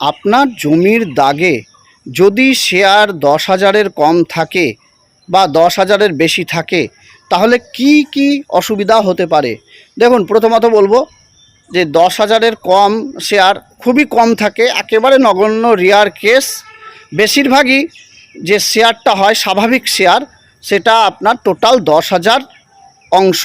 আপনার জমির দাগে যদি শেয়ার দশ হাজারের কম থাকে বা দশ হাজারের বেশি থাকে, তাহলে কি কি অসুবিধা হতে পারে? দেখুন, প্রথমত বলব যে দশ হাজারের কম শেয়ার খুবই কম থাকে। একেবারে নগণ্য রেয়ার কেস বেশিরভাগই যে শেয়ারটা হয়, স্বাভাবিক শেয়ার, সেটা আপনার টোটাল দশ হাজার অংশ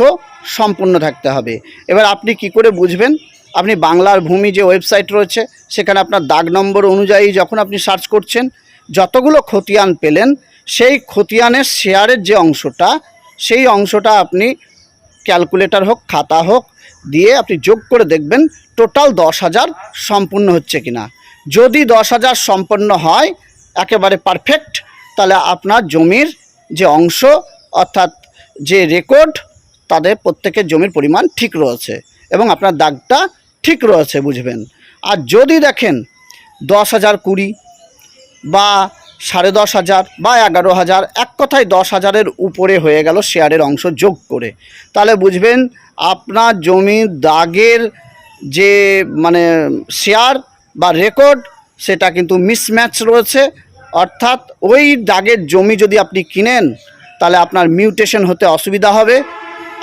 সম্পূর্ণ থাকতে হবে। এবার আপনি কি করে বুঝবেন? আপনি বাংলার ভূমি যে ওয়েবসাইট রয়েছে, সেখানে আপনার দাগ নম্বর অনুযায়ী যখন আপনি সার্চ করছেন, যতগুলো খতিয়ান পেলেন, সেই খতিয়ানের শেয়ারের যে অংশটা, সেই অংশটা আপনি ক্যালকুলেটর হোক, খাতা হোক, দিয়ে আপনি যোগ করে দেখবেন টোটাল দশ হাজার সম্পূর্ণ হচ্ছে কিনা। যদি দশ হাজার সম্পন্ন হয়, একেবারে পারফেক্ট, তাহলে আপনার জমির যে অংশ, অর্থাৎ যে রেকর্ড, তাদের প্রত্যেকের জমির পরিমাণ ঠিক রয়েছে এবং আপনার দাগটা ঠিক রয়েছে, বুঝবেন। আর যদি দেখেন দশ হাজার কুড়ি বা সাড়ে দশ হাজার বা এগারো হাজার, এক কথায় দশ হাজারের উপরে হয়ে গেল শেয়ারের অংশ যোগ করে, তাহলে বুঝবেন আপনার জমির দাগের যে মানে শেয়ার বা রেকর্ড, সেটা কিন্তু মিসম্যাচ রয়েছে। অর্থাৎ ওই দাগের জমি যদি আপনি কিনেন, তাহলে আপনার মিউটেশন হতে অসুবিধা হবে।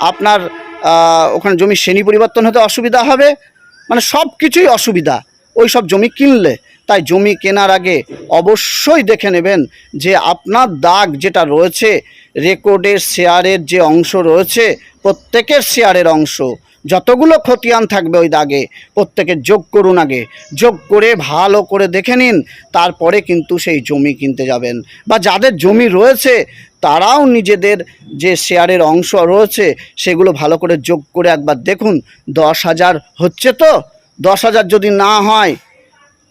আপনার ওখানে জমির শ্রেণি পরিবর্তন হতে অসুবিধা হবে। মানে সব কিছুই অসুবিধা। ওই সব জমি কিনলে, তাই জমি কেনার আগে অবশ্যই দেখে নেবেন যে আপনার দাগ যেটা রয়েছে, রেকর্ডের শেয়ারের যে অংশ রয়েছে, প্রত্যেকের শেয়ারের অংশ। যতগুলো খতিয়ান থাকবে ওই দাগে, প্রত্যেকে যোগ করুন আগে। যোগ করে ভালো করে দেখে নিন, তারপরে কিন্তু সেই জমি কিনতে যাবেন। বা যাদের জমি রয়েছে, তারাও নিজেদের যে শেয়ারের অংশ রয়েছে, সেগুলো ভালো করে যোগ করে একবার দেখুন। দশ হাজার হচ্ছে তো? দশ হাজার যদি না হয়,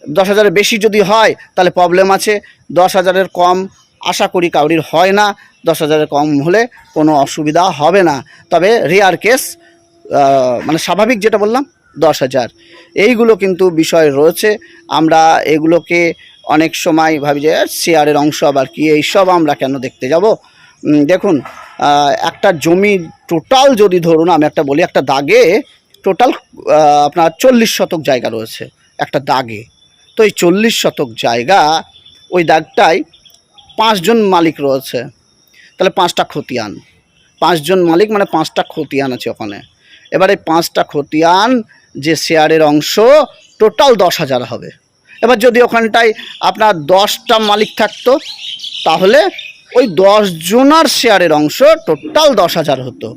দশ হাজারের বেশি যদি হয়, তাহলে প্রবলেম আছে। দশ হাজারের কম আশা করি কাউরির হয় না। দশ হাজারের কম হলে কোনো অসুবিধা হবে না। তবে রেয়ার কেস মানে স্বাভাবিক যেটা বললাম, দশ হাজার। এইগুলো কিন্তু বিষয় রয়েছে। আমরা এগুলোকে অনেক সময় ভাবি যে শেয়ারের অংশ আবার কি? এইসব আমরা কেন দেখতে যাব? দেখুন একটা জমি টোটাল যদি ধরুন, আমি একটা বলি, একটা দাগে টোটাল আপনার চল্লিশ শতক জায়গা রয়েছে, একটা দাগে। তো এই চল্লিশ শতক জায়গা, ওই দাগটায় পাঁচজন মালিক রয়েছে। তাহলে পাঁচটা খতিয়ান। পাঁচজন মালিক মানে পাঁচটা খতিয়ান আছে ওখানে। এবারে পাঁচটা খতিয়ান যে শেয়ারের অংশ টোটাল দশ হাজার হবে। এবার যদি ওখানটায় আপনার দশটা মালিক থাকতো, তাহলে ওই দশ জনার শেয়ারের অংশ টোটাল দশ হাজার হতো।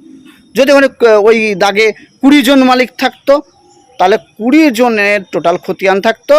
যদি ওখানে ওই দাগে কুড়ি জন মালিক থাকতো, তাহলে কুড়ি জনের টোটাল খতিয়ান থাকতো।